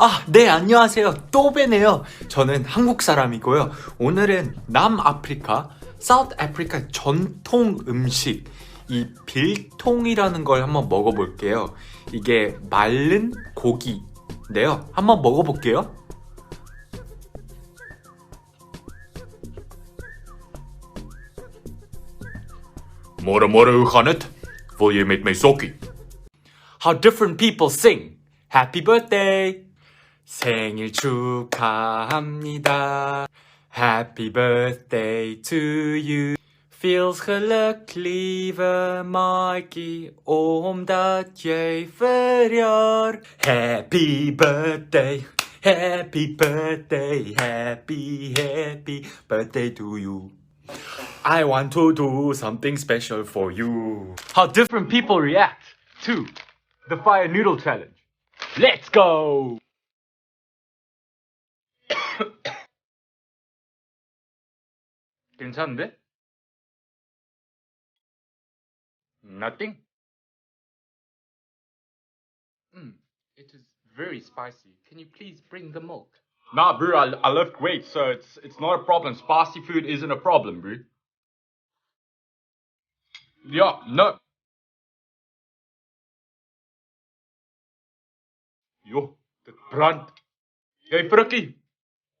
아, 네, 안녕하세요. 또 뵈네요. 저는 한국 사람이고요. 오늘은 남아프리카, 사우트 아프리카 전통 음식, 이 빌통이라는 걸 한번 먹어볼게요. 이게 마른 고기인데요. 한번 먹어볼게요. Morgen, morgen, hoe gaat het? Wil je met mij sokkie? How different people sing. Happy birthday. 생일 축하합니다. Happy birthday to you. Feels gelukkig Mikey omdat jij verjaart. Happy birthday. Happy birthday. Happy, happy birthday to you. I want to do something special for you. How different people react to the fire noodle challenge. Let's go! 괜찮은데? Nothing? Mm, it is very spicy. Can you please bring the milk? Nah, bro, I, I lift weights, so it's it's not a problem. Spicy food isn't a problem, bro. Yeah, no. Joh, dit brand. Jy frikkie.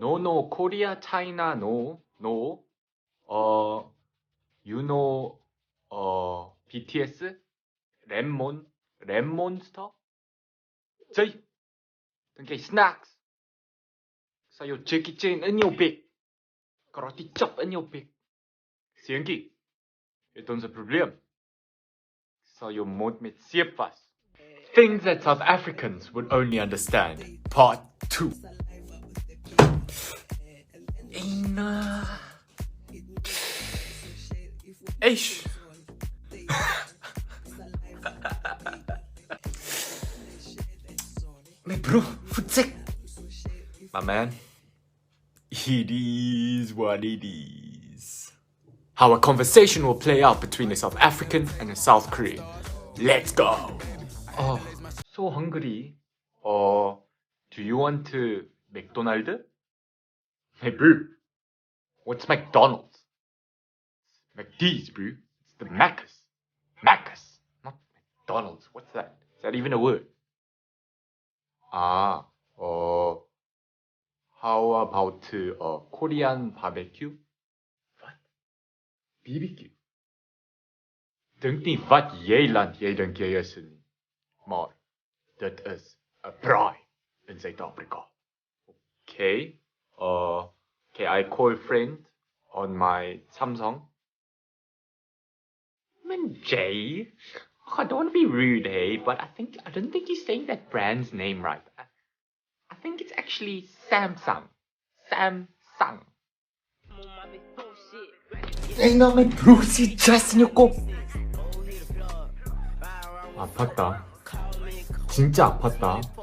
아우. No no Korea China no no. 어 you know 어 BTS 랩몬 랩몬스터. 저희 등게 snacks. Sayo Jackie Chan in your big. Karate chop in your big. Seentjie. Het ons 'n probleem. Sal jou mond met seep was. Things that South Africans would only understand. Part 2. Ina. Eish. My bro, voetsek. My man, it is what it is. How a conversation will play out between a South African and a South Korean. Let's go. Oh, so hungry. Uh, do you want to McDonald's? Hey, bro. What's McDonald's? McD's, bro. It's the Macca's. Macca's, not McDonald's. What's that? Is that even a word? Ah, uh, how about uh, Korean barbecue? Wat? BBQ? Dink nie wat jy land jy dink is nie. Maar dit is 'n braai in Suid-Afrika. Okay. Uh okay, I call friend on my Samsung. Man Jay, I don't want to be rude, hey, but I think I don't think you're saying that brand's name right. I, I think it's actually Samsung. Samsung. Ay na, may bruisey just in your 코. 아팠다. 진짜 아팠다.